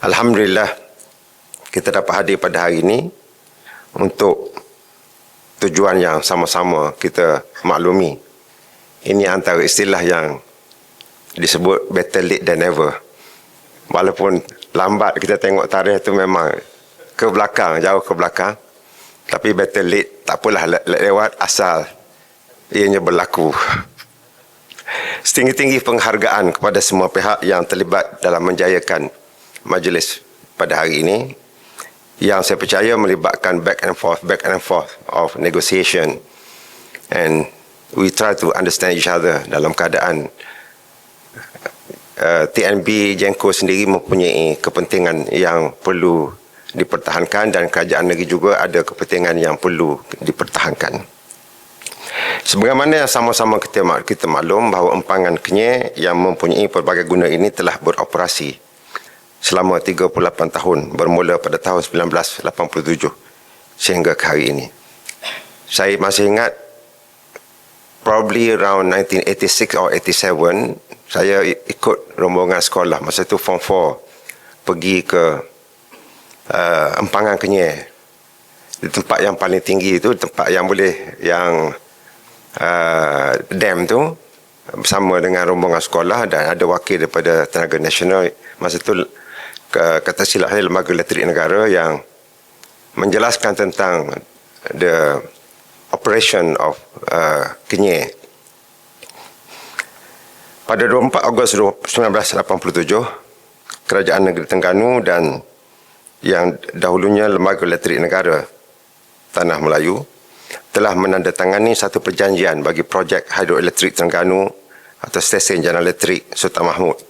Alhamdulillah kita dapat hadir pada hari ini untuk tujuan yang sama-sama kita maklumi. Ini antara istilah yang disebut better late than never. Walaupun lambat kita tengok tarikh itu memang ke belakang, jauh ke belakang. Tapi better late, tak apalah le- le- lewat asal ianya berlaku. Setinggi-tinggi penghargaan kepada semua pihak yang terlibat dalam menjayakan majlis pada hari ini yang saya percaya melibatkan back and forth, back and forth of negotiation and we try to understand each other dalam keadaan uh, TNB Jenko sendiri mempunyai kepentingan yang perlu dipertahankan dan kerajaan negeri juga ada kepentingan yang perlu dipertahankan. Sebagaimana yang sama-sama kita, kita maklum bahawa empangan Kenyir yang mempunyai pelbagai guna ini telah beroperasi selama 38 tahun bermula pada tahun 1987 sehingga ke hari ini. Saya masih ingat probably around 1986 or 87 saya ikut rombongan sekolah. Masa itu form 4 pergi ke uh, empangan Kenyir. Di tempat yang paling tinggi itu tempat yang boleh yang uh, dam tu bersama dengan rombongan sekolah dan ada wakil daripada tenaga nasional. Masa itu kata silapnya lembaga elektrik negara yang menjelaskan tentang the operation of uh, Kenyir. Pada 24 Ogos 1987, Kerajaan Negeri Terengganu dan yang dahulunya Lembaga Elektrik Negara Tanah Melayu telah menandatangani satu perjanjian bagi projek hidroelektrik Terengganu atau stesen jalan elektrik Sultan Mahmud.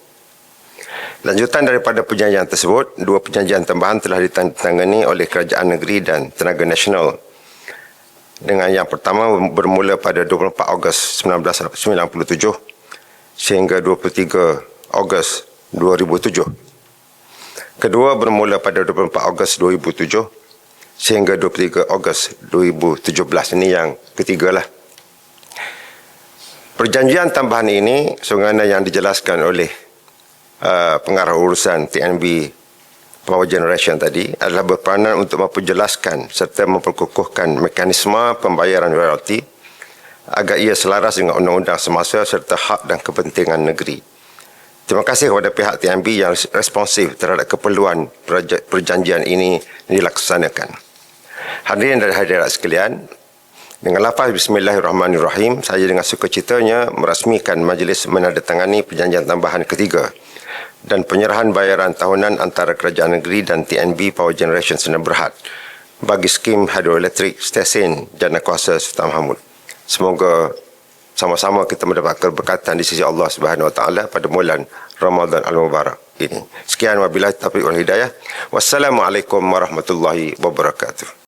Lanjutan daripada perjanjian tersebut, dua perjanjian tambahan telah ditandatangani oleh Kerajaan Negeri dan Tenaga Nasional dengan yang pertama bermula pada 24 Ogos 1997 sehingga 23 Ogos 2007. Kedua bermula pada 24 Ogos 2007 sehingga 23 Ogos 2017. Ini yang ketiga lah. Perjanjian tambahan ini sebagaimana yang dijelaskan oleh uh, pengarah urusan TNB Power Generation tadi adalah berperanan untuk memperjelaskan serta memperkukuhkan mekanisme pembayaran royalti agar ia selaras dengan undang-undang semasa serta hak dan kepentingan negeri. Terima kasih kepada pihak TNB yang responsif terhadap keperluan perja- perjanjian ini dilaksanakan. Hadirin dan hadirat sekalian, dengan lafaz Bismillahirrahmanirrahim, saya dengan sukacitanya merasmikan majlis menandatangani perjanjian tambahan ketiga dan penyerahan bayaran tahunan antara Kerajaan Negeri dan TNB Power Generation Sdn Berhad bagi skim hidroelektrik stesen Jana Kuasa Sultan Mahmud. Semoga sama-sama kita mendapat keberkatan di sisi Allah Subhanahu Wa Taala pada bulan Ramadan Al-Mubarak ini. Sekian wabillahi taufiq wal hidayah. Wassalamualaikum warahmatullahi wabarakatuh.